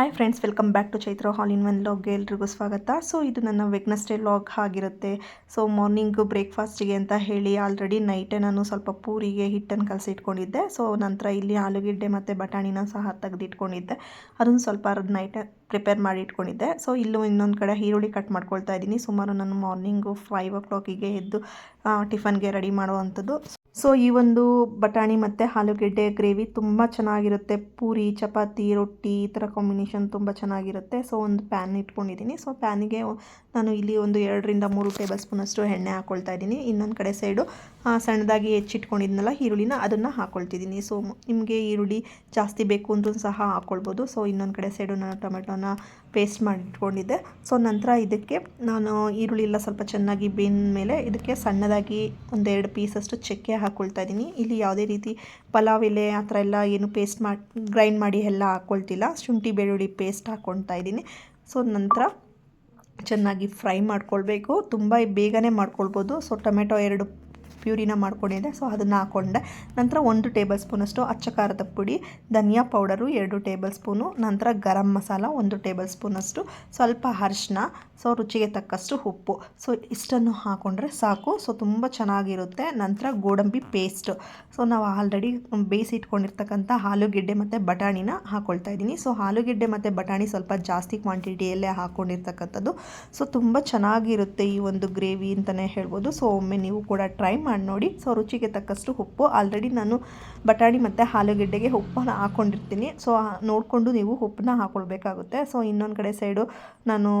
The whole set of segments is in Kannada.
Hi friends welcome back to Chaitra all in one ಲಾಗ್ಗೆ ಎಲ್ರಿಗೂ ಸ್ವಾಗತ. ಸೊ ಇದು ನನ್ನ ವೆಗ್ನಸ್ಡೇ ಲಾಗ್ ಆಗಿರುತ್ತೆ. ಸೊ ಮಾರ್ನಿಂಗು ಬ್ರೇಕ್ಫಾಸ್ಟಿಗೆ ಅಂತ ಹೇಳಿ ಆಲ್ರೆಡಿ ನೈಟೇ ನಾನು ಸ್ವಲ್ಪ ಪೂರಿಗೆ, ಹಿಟ್ಟನ್ನು ಕಲಸಿ ಇಟ್ಕೊಂಡಿದ್ದೆ ಸೊ ನಂತರ ಇಲ್ಲಿ ಆಲೂಗೆಡ್ಡೆ ಮತ್ತು ಬಟಾಣಿನ ಸಹ ತೆಗೆದಿಟ್ಕೊಂಡಿದ್ದೆ. ಅದನ್ನು ಸ್ವಲ್ಪ ನೈಟ್ ಪ್ರಿಪೇರ್ ಮಾಡಿ ಇಟ್ಕೊಂಡಿದ್ದೆ ಸೊ ಇಲ್ಲೂ ಇನ್ನೊಂದು ಕಡೆ ಈರುಳ್ಳಿ ಕಟ್ ಮಾಡ್ಕೊಳ್ತಾ ಇದ್ದೀನಿ. ಸುಮಾರು ನಾನು ಮಾರ್ನಿಂಗು ಫೈವ್ ಓ ಕ್ಲಾಕಿಗೆ ಎದ್ದು ಟಿಫನ್ಗೆ ರೆಡಿ ಮಾಡುವಂಥದ್ದು. ಸೊ ಈ ಒಂದು ಬಟಾಣಿ ಮತ್ತು ಆಲೂಗೆಡ್ಡೆ ಗ್ರೇವಿ ತುಂಬ ಚೆನ್ನಾಗಿರುತ್ತೆ. ಪೂರಿ, ಚಪಾತಿ, ರೊಟ್ಟಿ ಈ ಥರ ಕಾಂಬಿನೇಷನ್ ತುಂಬ ಚೆನ್ನಾಗಿರುತ್ತೆ. ಸೊ ಒಂದು ಪ್ಯಾನ್ ಇಟ್ಕೊಂಡಿದ್ದೀನಿ. ಸೊ ಪ್ಯಾನಿಗೆ ನಾನು ಇಲ್ಲಿ ಒಂದು ಎರಡರಿಂದ ಮೂರು ಟೇಬಲ್ ಸ್ಪೂನಷ್ಟು ಎಣ್ಣೆ ಹಾಕ್ಕೊಳ್ತಾ ಇದ್ದೀನಿ. ಇನ್ನೊಂದು ಕಡೆ ಸೈಡು ಸಣ್ಣದಾಗಿ ಹೆಚ್ಚಿಟ್ಕೊಂಡಿದ್ನಲ್ಲ ಈರುಳ್ಳಿನ ಅದನ್ನು ಹಾಕ್ಕೊಳ್ತಿದ್ದೀನಿ ಸೊ ನಿಮಗೆ ಈರುಳ್ಳಿ ಜಾಸ್ತಿ ಬೇಕು ಅಂದ್ರೂ ಸಹ ಹಾಕ್ಕೊಳ್ಬೋದು ಸೊ ಇನ್ನೊಂದು ಕಡೆ ಸೈಡು ನಾನು ಟೊಮೆಟೊನ ಪೇಸ್ಟ್ ಮಾಡಿಟ್ಕೊಂಡಿದ್ದೆ ಸೊ ನಂತರ ಇದಕ್ಕೆ ನಾನು ಈರುಳ್ಳಿ ಎಲ್ಲ ಸ್ವಲ್ಪ ಚೆನ್ನಾಗಿ ಬೆಂದ ಮೇಲೆ ಇದಕ್ಕೆ ಸಣ್ಣದಾಗಿ ಒಂದೆರಡು ಪೀಸಷ್ಟು ಚಕ್ಕೆ ಹಾಕ್ಕೊಳ್ತಾ ಇದ್ದೀನಿ. ಇಲ್ಲಿ ಯಾವುದೇ ರೀತಿ ಪಲಾವ್ ಎಲೆ ಆ ಥರ ಎಲ್ಲ ಏನು ಪೇಸ್ಟ್ ಮಾಡಿ ಗ್ರೈಂಡ್ ಮಾಡಿ ಎಲ್ಲ ಹಾಕ್ಕೊಳ್ತಿಲ್ಲ ಶುಂಠಿ ಬೆಳ್ಳುಳ್ಳಿ ಪೇಸ್ಟ್ ಹಾಕ್ಕೊಳ್ತಾ ಇದ್ದೀನಿ. ಸೊ ನಂತರ ಚೆನ್ನಾಗಿ ಫ್ರೈ ಮಾಡ್ಕೊಳ್ಬೇಕು. ತುಂಬ ಬೇಗನೆ ಮಾಡ್ಕೊಳ್ಬೋದು. ಸೊ ಟೊಮೆಟೊ ಎರಡು ಪ್ಯೂರಿನ ಮಾಡ್ಕೊಂಡಿದ್ದೆ ಸೊ ಅದನ್ನು ಹಾಕ್ಕೊಂಡೆ ನಂತರ ಒಂದು ಟೇಬಲ್ ಸ್ಪೂನಷ್ಟು ಅಚ್ಚ ಖಾರದ ಪುಡಿ, ಧನಿಯಾ ಪೌಡರು ಎರಡು ಟೇಬಲ್ ಸ್ಪೂನು, ನಂತರ ಗರಂ ಮಸಾಲ ಒಂದು ಟೇಬಲ್ ಸ್ಪೂನಷ್ಟು ಸ್ವಲ್ಪ ಅರಿಶಿನ ಸೊ ರುಚಿಗೆ ತಕ್ಕಷ್ಟು ಉಪ್ಪು. ಸೊ ಇಷ್ಟನ್ನು ಹಾಕ್ಕೊಂಡ್ರೆ ಸಾಕು. ಸೊ ತುಂಬ ಚೆನ್ನಾಗಿರುತ್ತೆ. ನಂತರ ಗೋಡಂಬಿ ಪೇಸ್ಟು. ಸೊ ನಾವು ಆಲ್ರೆಡಿ ಬೇಯಿಸಿ ಇಟ್ಕೊಂಡಿರ್ತಕ್ಕಂಥ ಆಲೂಗೆಡ್ಡೆ ಮತ್ತು ಬಟಾಣಿನ ಹಾಕ್ಕೊಳ್ತಾ ಇದ್ದೀನಿ. ಸೊ ಆಲೂಗೆಡ್ಡೆ ಮತ್ತು ಬಟಾಣಿ ಸ್ವಲ್ಪ ಜಾಸ್ತಿ ಕ್ವಾಂಟಿಟಿಯಲ್ಲೇ ಹಾಕ್ಕೊಂಡಿರ್ತಕ್ಕಂಥದ್ದು ಸೊ ತುಂಬ ಚೆನ್ನಾಗಿರುತ್ತೆ ಈ ಒಂದು ಗ್ರೇವಿ ಅಂತಲೇ ಹೇಳ್ಬೋದು. ಸೊ ಒಮ್ಮೆ ನೀವು ಕೂಡ ಟ್ರೈ ನೋಡಿ. ಸೊ ರುಚಿಗೆ ತಕ್ಕಷ್ಟು ಉಪ್ಪು. ಆಲ್ರೆಡಿ ನಾನು ಬಟಾಣಿ ಮತ್ತು ಆಲೂಗೆಡ್ಡೆಗೆ ಉಪ್ಪನ್ನು ಹಾಕ್ಕೊಂಡಿರ್ತೀನಿ ಸೊ ನೋಡಿಕೊಂಡು ನೀವು ಉಪ್ಪನ್ನ ಹಾಕ್ಕೊಳ್ಬೇಕಾಗುತ್ತೆ ಸೊ ಇನ್ನೊಂದು ಕಡೆ ಸೈಡು ನಾನು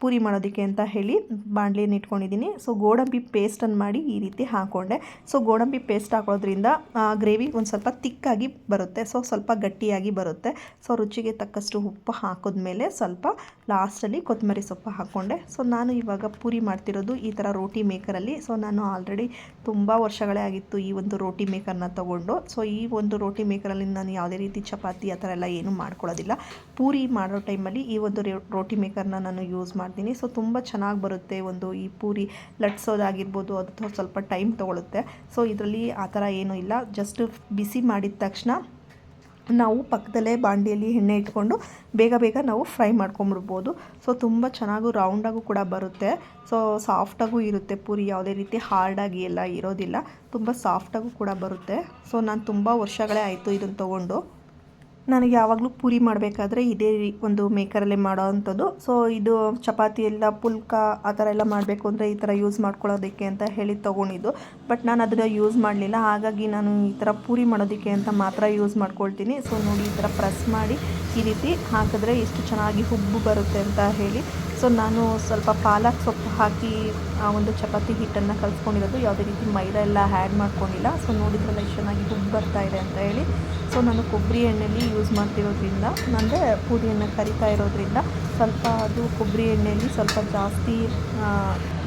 ಪೂರಿ ಮಾಡೋದಕ್ಕೆ ಅಂತ ಹೇಳಿ ಬಾಣಲಿಯನ್ನು ಇಟ್ಕೊಂಡಿದ್ದೀನಿ. ಸೊ ಗೋಡಂಬಿ ಪೇಸ್ಟನ್ನು ಮಾಡಿ ಈ ರೀತಿ ಹಾಕ್ಕೊಂಡೆ ಸೊ ಗೋಡಂಬಿ ಪೇಸ್ಟ್ ಹಾಕೋದ್ರಿಂದ ಗ್ರೇವಿ ಒಂದು ಸ್ವಲ್ಪ ತಿಕ್ಕಾಗಿ ಬರುತ್ತೆ. ಸೊ ಸ್ವಲ್ಪ ಗಟ್ಟಿಯಾಗಿ ಬರುತ್ತೆ. ಸೊ ರುಚಿಗೆ ತಕ್ಕಷ್ಟು ಉಪ್ಪು ಹಾಕಿದ್ಮೇಲೆ ಸ್ವಲ್ಪ ಲಾಸ್ಟಲ್ಲಿ ಕೊತ್ತಂಬರಿ ಸೊಪ್ಪು ಹಾಕ್ಕೊಂಡೆ ಸೊ ನಾನು ಇವಾಗ ಪೂರಿ ಮಾಡ್ತಿರೋದು ಈ ಥರ ರೋಟಿ ಮೇಕರಲ್ಲಿ ಸೊ ನಾನು ಆಲ್ರೆಡಿ ತುಂಬ ವರ್ಷಗಳೇ ಆಗಿತ್ತು ಈ ಒಂದು ರೋಟಿ ಮೇಕರ್ನ ತೊಗೊಂಡು. ಸೊ ಈ ಒಂದು ರೋಟಿ ಮೇಕರಲ್ಲಿ ನಾನು ಯಾವುದೇ ರೀತಿ ಚಪಾತಿ ಆ ಥರ ಎಲ್ಲ ಏನೂ ಮಾಡ್ಕೊಳ್ಳೋದಿಲ್ಲ. ಪೂರಿ ಮಾಡೋ ಟೈಮಲ್ಲಿ ಈ ಒಂದು ರೋಟಿ ಮೇಕರ್ನ ನಾನು ಯೂಸ್ ಮಾಡ್ತೀನಿ. ಸೊ, ತುಂಬ ಚೆನ್ನಾಗಿ ಬರುತ್ತೆ ಒಂದು ಈ ಪೂರಿ ಲಟ್ಸೋದಾಗಿರ್ಬೋದು ಅದು ಸ್ವಲ್ಪ ಟೈಮ್ ತೊಗೊಳುತ್ತೆ. ಸೊ, ಇದರಲ್ಲಿ ಆ ಥರ ಏನೂ ಇಲ್ಲ. ಜಸ್ಟ್ ಬಿಸಿ ಮಾಡಿದ ತಕ್ಷಣ ನಾವು ಪಕ್ಕದಲ್ಲೇ ಬಾಂಡಿಯಲ್ಲಿ ಎಣ್ಣೆ ಇಟ್ಕೊಂಡು ಬೇಗ ಬೇಗ ನಾವು ಫ್ರೈ ಮಾಡ್ಕೊಂಬಿಡ್ಬೋದು. ಸೊ, ತುಂಬ ಚೆನ್ನಾಗೂ ರೌಂಡಾಗೂ ಕೂಡ ಬರುತ್ತೆ. ಸೊ, ಸಾಫ್ಟಾಗೂ ಇರುತ್ತೆ ಪೂರಿ ಯಾವುದೇ ರೀತಿ ಹಾರ್ಡಾಗಿ ಎಲ್ಲ ಇರೋದಿಲ್ಲ. ತುಂಬ ಸಾಫ್ಟಾಗೂ ಕೂಡ ಬರುತ್ತೆ. ಸೊ, ನಾನು ತುಂಬ ವರ್ಷಗಳೇ ಆಯಿತು ಇದನ್ನು ತೊಗೊಂಡು. ನನಗೆ ಯಾವಾಗಲೂ ಪೂರಿ ಮಾಡಬೇಕಾದ್ರೆ ಇದೇ ಒಂದು ಮೇಕರಲ್ಲೇ ಮಾಡೋ ಅಂಥದ್ದು. ಸೊ ಇದು ಚಪಾತಿ ಎಲ್ಲ, ಪುಲ್ಕ ಆ ಥರ ಎಲ್ಲ ಮಾಡಬೇಕು ಅಂದರೆ ಈ ಥರ ಯೂಸ್ ಮಾಡ್ಕೊಳ್ಳೋದಕ್ಕೆ ಅಂತ ಹೇಳಿ ತೊಗೊಂಡಿದ್ದು. ಬಟ್ ನಾನು ಅದನ್ನು ಯೂಸ್ ಮಾಡಲಿಲ್ಲ. ಹಾಗಾಗಿ ನಾನು ಈ ಥರ ಪೂರಿ ಮಾಡೋದಕ್ಕೆ ಅಂತ ಮಾತ್ರ ಯೂಸ್ ಮಾಡ್ಕೊಳ್ತೀನಿ. ಸೊ ನೋಡಿ ಈ ಥರ ಪ್ರೆಸ್ ಮಾಡಿ ಈ ರೀತಿ ಹಾಕಿದ್ರೆ ಎಷ್ಟು ಚೆನ್ನಾಗಿ ಹುಬ್ಬು ಬರುತ್ತೆ ಅಂತ ಹೇಳಿ. ಸೊ ನಾನು ಸ್ವಲ್ಪ ಪಾಲಕ್ ಸೊಪ್ಪು ಹಾಕಿ ಆ ಒಂದು ಚಪಾತಿ ಹಿಟ್ಟನ್ನು ಕಲಿಸ್ಕೊಂಡಿರೋದು. ಯಾವುದೇ ರೀತಿ ಮೈದಾ ಎಲ್ಲ ಆ್ಯಡ್ ಮಾಡ್ಕೊಂಡಿಲ್ಲ. ಸೊ ನೋಡಿದ್ರೆಲ್ಲ ಎಷ್ಟು ಚೆನ್ನಾಗಿ ಹುಬ್ಬು ಬರ್ತಾ ಇದೆ ಅಂತ ಹೇಳಿ. ಸೊ ನಾನು ಕೊಬ್ಬರಿ ಎಣ್ಣೆಲಿ ಯೂಸ್ ಮಾಡ್ತಿರೋದ್ರಿಂದ ಅಂದರೆ ಪೂರಿಯನ್ನು ಕರಿತಾ ಇರೋದ್ರಿಂದ ಸ್ವಲ್ಪ ಅದು ಕೊಬ್ಬರಿ ಎಣ್ಣೆಯಲ್ಲಿ ಸ್ವಲ್ಪ ಜಾಸ್ತಿ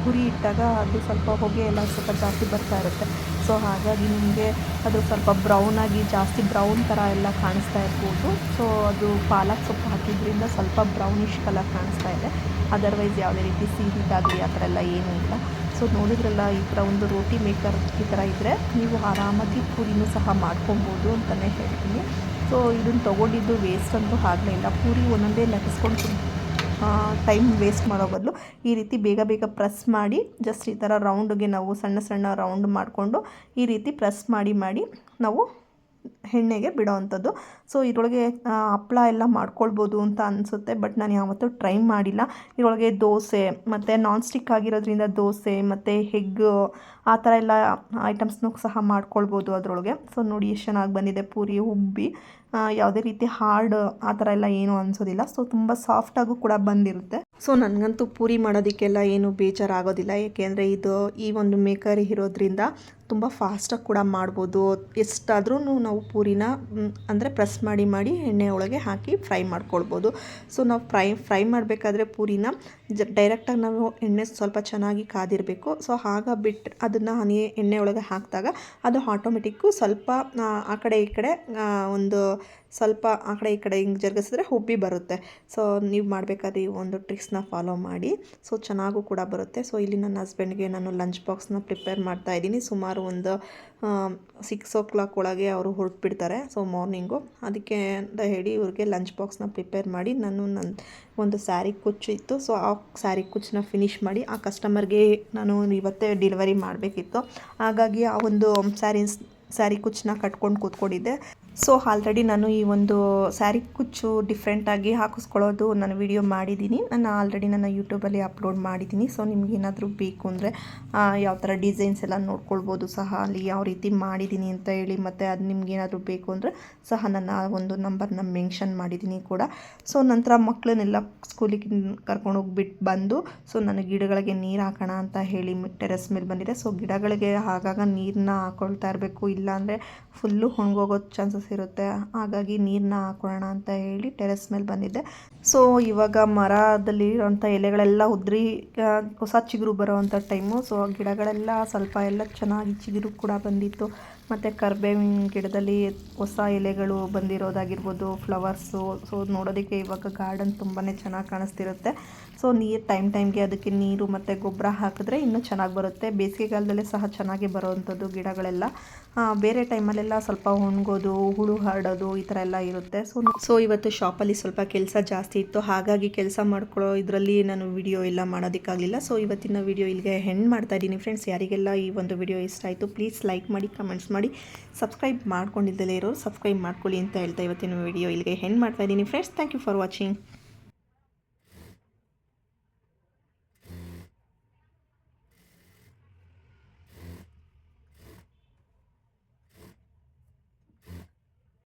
ಗುರಿ ಇಟ್ಟಾಗ ಅದು ಸ್ವಲ್ಪ ಹೊಗೆ ಎಲ್ಲ ಸ್ವಲ್ಪ ಜಾಸ್ತಿ ಬರ್ತಾ ಇರುತ್ತೆ. ಸೊ ಹಾಗಾಗಿ ನಿಮಗೆ ಅದು ಸ್ವಲ್ಪ ಬ್ರೌನಾಗಿ ಜಾಸ್ತಿ ಬ್ರೌನ್ ಥರ ಎಲ್ಲ ಕಾಣಿಸ್ತಾ ಇರ್ಬೋದು. ಸೊ ಅದು ಪಾಲಕ್ ಸೊಪ್ಪು ಹಾಕಿದ್ರಿಂದ ಸ್ವಲ್ಪ ಬ್ರೌನಿಷ್ ಕಲರ್ ಕಾಣಿಸ್ತಾ ಇದೆ. ಅದರ್ವೈಸ್ ಯಾವುದೇ ರೀತಿ ಸಿಹಿದಾಗಲಿ ಆ ಥರ ಎಲ್ಲ ಏನೂ ಇಲ್ಲ. ಸೊ ನೋಡಿದ್ರಲ್ಲ, ಈ ಥರ ಒಂದು ರೋಟಿ ಮೇಕರ್ ಈ ಥರ ಇದ್ದರೆ ನೀವು ಆರಾಮಾಗಿ ಪೂರಿನೂ ಸಹ ಮಾಡ್ಕೊಬೋದು ಅಂತಲೇ ಹೇಳ್ತೀನಿ. ಸೊ ಇದನ್ನು ತೊಗೊಂಡಿದ್ದು ವೇಸ್ಟ್ ಅಂತೂ ಆಗಲೇ ಇಲ್ಲ. ಪೂರಿ ಒಂದೊಂದೇ ಲಟ್ಟಿಸ್ಕೊಂಡು ಟೈಮ್ ವೇಸ್ಟ್ ಮಾಡೋ ಬದಲು ಈ ರೀತಿ ಬೇಗ ಬೇಗ ಪ್ರೆಸ್ ಮಾಡಿ ಜಸ್ಟ್ ಈ ಥರ ರೌಂಡ್ಗೆ ನಾವು ಸಣ್ಣ ಸಣ್ಣ ರೌಂಡ್ ಮಾಡಿಕೊಂಡು ಈ ರೀತಿ ಪ್ರೆಸ್ ಮಾಡಿ ಮಾಡಿ ನಾವು ಎಣ್ಣೆಗೆ ಬಿಡೋ ಅಂಥದ್ದು ಸೊ ಇದರೊಳಗೆ ಹಪ್ಪಳ ಎಲ್ಲ ಮಾಡ್ಕೊಳ್ಬೋದು ಅಂತ ಅನಿಸುತ್ತೆ ಬಟ್ ನಾನು ಯಾವತ್ತೂ ಟ್ರೈ ಮಾಡಿಲ್ಲ. ಇದರೊಳಗೆ ದೋಸೆ, ಮತ್ತು ನಾನ್ ಸ್ಟಿಕ್ ಆಗಿರೋದ್ರಿಂದ ದೋಸೆ, ಮತ್ತು ಹೆಗ್ ಆ ಥರ ಎಲ್ಲ ಐಟಮ್ಸ್ನೂ ಸಹ ಮಾಡ್ಕೊಳ್ಬೋದು ಅದರೊಳಗೆ. ಸೊ ನೋಡಿ ಎಷ್ಟು ಚೆನ್ನಾಗಿ ಬಂದಿದೆ ಪೂರಿ, ಉಬ್ಬಿ. ಯಾವುದೇ ರೀತಿ ಹಾರ್ಡ್ ಆ ಥರ ಎಲ್ಲ ಏನೂ ಅನಿಸೋದಿಲ್ಲ. ಸೊ ತುಂಬ ಸಾಫ್ಟಾಗೂ ಕೂಡ ಬಂದಿರುತ್ತೆ. ಸೊ ನನಗಂತೂ ಪೂರಿ ಮಾಡೋದಕ್ಕೆಲ್ಲ ಏನು ಬೇಜಾರಾಗೋದಿಲ್ಲ. ಏಕೆಂದರೆ ಇದು ಈ ಒಂದು ಮೇಕರ್ ಇರೋದ್ರಿಂದ ತುಂಬ ಫಾಸ್ಟಾಗಿ ಕೂಡ ಮಾಡ್ಬೋದು. ಎಷ್ಟಾದ್ರೂ ನಾವು ಪೂರಿನ ಅಂದರೆ ಪ್ರೆಸ್ ಮಾಡಿ ಮಾಡಿ ಎಣ್ಣೆ ಒಳಗೆ ಹಾಕಿ ಫ್ರೈ ಮಾಡ್ಕೊಳ್ಬೋದು. ಸೊ ನಾವು ಫ್ರೈ ಫ್ರೈ ಮಾಡಬೇಕಾದ್ರೆ ಪೂರಿನ ಜ ಡೈರೆಕ್ಟಾಗಿ ನಾವು ಎಣ್ಣೆ ಸ್ವಲ್ಪ ಚೆನ್ನಾಗಿ ಕಾದಿರಬೇಕು. ಸೊ ಆಗ ಬಿಟ್ಟು ಅದನ್ನು ಹನಿ ಎಣ್ಣೆ ಒಳಗೆ ಹಾಕಿದಾಗ ಅದು ಆಟೋಮೆಟಿಕ್ಕು ಸ್ವಲ್ಪ, ಆ ಕಡೆ ಈ ಕಡೆ ಒಂದು ಸ್ವಲ್ಪ ಆ ಕಡೆ ಈ ಕಡೆ ಹಿಂಗೆ ಜರುಗಿಸಿದ್ರೆ ಉಬ್ಬಿ ಬರುತ್ತೆ. ಸೊ ನೀವು ಮಾಡಬೇಕಾದ್ರೆ ಈ ಒಂದು ಟ್ರಿಕ್ಸ್ನ ಫಾಲೋ ಮಾಡಿ. ಸೊ ಚೆನ್ನಾಗೂ ಕೂಡ ಬರುತ್ತೆ. ಸೊ ಇಲ್ಲಿ ನನ್ನ ಹಸ್ಬೆಂಡ್ಗೆ ನಾನು ಲಂಚ್ ಬಾಕ್ಸ್ನ ಪ್ರಿಪೇರ್ ಮಾಡ್ತಾ ಇದ್ದೀನಿ. ಸುಮಾರು ಒಂದು ಸಿಕ್ಸ್ ಓ ಕ್ಲಾಕ್ ಒಳಗೆ ಅವರು ಹೊರಟ್ಬಿಡ್ತಾರೆ ಸೊ ಮಾರ್ನಿಂಗು ಅದಕ್ಕೆ ಅಂತ ಹೇಳಿ ಇವ್ರಿಗೆ ಲಂಚ್ ಬಾಕ್ಸ್ನ ಪ್ರಿಪೇರ್ ಮಾಡಿ ನಾನು ನನ್ನ ಒಂದು ಸ್ಯಾರಿ ಕುಚ್ಚು ಇತ್ತು ಸೊ ಆ ಸ್ಯಾರಿ ಕುಚ್ಚನ್ನ ಫಿನಿಷ್ ಮಾಡಿ ಆ ಕಸ್ಟಮರ್ಗೆ ನಾನು ಇವತ್ತೇ ಡೆಲಿವರಿ ಮಾಡಬೇಕಿತ್ತು. ಹಾಗಾಗಿ ಆ ಒಂದು ಸ್ಯಾರೀಸ್ ಸ್ಯಾರಿ ಕುಚ್ಚನ್ನ ಕಟ್ಕೊಂಡು ಕೂತ್ಕೊಂಡಿದ್ದೆ. ಸೊ ಆಲ್ರೆಡಿ ನಾನು ಈ ಒಂದು ಸ್ಯಾರಿ ಕುಚ್ಚು ಡಿಫ್ರೆಂಟಾಗಿ ಹಾಕಿಸ್ಕೊಳ್ಳೋದು ನಾನು ವಿಡಿಯೋ ಮಾಡಿದ್ದೀನಿ. ನಾನು ಆಲ್ರೆಡಿ ನನ್ನ ಯೂಟ್ಯೂಬಲ್ಲಿ ಅಪ್ಲೋಡ್ ಮಾಡಿದ್ದೀನಿ. ಸೊ ನಿಮ್ಗೆ ಏನಾದರೂ ಬೇಕು ಅಂದರೆ ಯಾವ ಥರ ಡಿಸೈನ್ಸ್ ಎಲ್ಲ ನೋಡ್ಕೊಳ್ಬೋದು ಸಹ ಅಲ್ಲಿ ಯಾವ ರೀತಿ ಮಾಡಿದ್ದೀನಿ ಅಂತ ಹೇಳಿ ಮತ್ತು ಅದು ನಿಮ್ಗೆ ಏನಾದರೂ ಬೇಕು ಅಂದರೆ ಸಹ ನನ್ನ ಒಂದು ನಂಬರ್ನ ಮೆನ್ಷನ್ ಮಾಡಿದ್ದೀನಿ ಕೂಡ. ಸೊ ನಂತರ ಮಕ್ಕಳನ್ನೆಲ್ಲ ಸ್ಕೂಲಿಗೆ ಕರ್ಕೊಂಡು ಹೋಗ್ಬಿಟ್ಟು ಬಂದು ಸೊ ನಾನು ಗಿಡಗಳಿಗೆ ನೀರು ಹಾಕೋಣ ಅಂತ ಹೇಳಿ ಟೆರೆಸ್ ಮೇಲೆ ಬಂದಿದೆ. ಸೊ ಗಿಡಗಳಿಗೆ ಆಗಾಗ ನೀರನ್ನ ಹಾಕೊಳ್ತಾ ಇರಬೇಕು. ಇಲ್ಲಾಂದರೆ ಫುಲ್ಲು ಒಣಗೋಗೋ ಚಾನ್ಸಸ್ ಇರುತ್ತೆ. ಹಾಗಾಗಿ ನೀರನ್ನ ಹಾಕೊಳ್ಳೋಣ ಅಂತ ಹೇಳಿ ಟೆರೆಸ್ ಮೇಲೆ ಬಂದಿದ್ದೆ. ಸೊ, ಇವಾಗ ಮರದಲ್ಲಿ ಇರೋಂಥ ಎಲೆಗಳೆಲ್ಲ ಉದ್ರಿ ಹೊಸ ಚಿಗುರು ಬರೋವಂಥ ಟೈಮು. ಸೊ ಗಿಡಗಳೆಲ್ಲ ಸ್ವಲ್ಪ ಎಲ್ಲ ಚೆನ್ನಾಗಿ ಚಿಗುರು ಕೂಡ ಬಂದಿತ್ತು. ಮತ್ತು ಕರ್ಬೇವಿನ ಗಿಡದಲ್ಲಿ ಹೊಸ ಎಲೆಗಳು ಬಂದಿರೋದಾಗಿರ್ಬೋದು ಫ್ಲವರ್ಸು ಸೊ ನೋಡೋದಕ್ಕೆ ಇವಾಗ ಗಾರ್ಡನ್ ತುಂಬಾ ಚೆನ್ನಾಗಿ ಕಾಣಿಸ್ತಿರುತ್ತೆ. ಸೊ ನೀರು ಟೈಮ್ ಟೈಮ್ಗೆ ಅದಕ್ಕೆ ನೀರು ಮತ್ತು ಗೊಬ್ಬರ ಹಾಕಿದ್ರೆ ಇನ್ನೂ ಚೆನ್ನಾಗಿ ಬರುತ್ತೆ. ಬೇಸಿಗೆಗಾಲದಲ್ಲೇ ಸಹ ಚೆನ್ನಾಗಿ ಬರೋವಂಥದ್ದು ಗಿಡಗಳೆಲ್ಲ. ಬೇರೆ ಟೈಮಲ್ಲೆಲ್ಲ ಸ್ವಲ್ಪ ಒಣಗೋದು, ಹುಳು ಹರಡೋದು ಈ ಥರ ಎಲ್ಲ ಇರುತ್ತೆ. ಸೊ ಸೊ ಇವತ್ತು ಶಾಪಲ್ಲಿ ಸ್ವಲ್ಪ ಕೆಲಸ ಜಾಸ್ತಿ ಇತ್ತು. ಹಾಗಾಗಿ ಕೆಲಸ ಮಾಡ್ಕೊಳ್ಳೋ ಇದರಲ್ಲಿ ನಾನು ವಿಡಿಯೋ ಎಲ್ಲ ಮಾಡೋದಕ್ಕಾಗಲಿಲ್ಲ. ಸೊ ಇವತ್ತಿನ ವಿಡಿಯೋ ಇಲ್ಲಿಗೆ ಹೆಣ್ಣು ಮಾಡ್ತಾ ಇದ್ದೀನಿ. ಫ್ರೆಂಡ್ಸ್ ಯಾರಿಗೆಲ್ಲ ಈ ಒಂದು ವಿಡಿಯೋ ಇಷ್ಟ ಆಯಿತು ಪ್ಲೀಸ್ ಲೈಕ್ ಮಾಡಿ ಕಮೆಂಟ್ಸ್ ಮಾಡಿ. ಸಬ್ಸ್ಕ್ರೈಬ್ ಮಾಡ್ಕೊಂಡಿದ್ದಲೇ ಇರೋರು ಸಬ್ಸ್ಕ್ರೈಬ್ ಮಾಡ್ಕೊಳ್ಳಿ ಅಂತ ಹೇಳ್ತಾ ಇವತ್ತಿನ ವಿಡಿಯೋ ಇಲ್ಲಿಗೆ ಹೆಣ್ಣು ಮಾಡ್ತಾ ಇದ್ದೀನಿ. Friends thank you for watching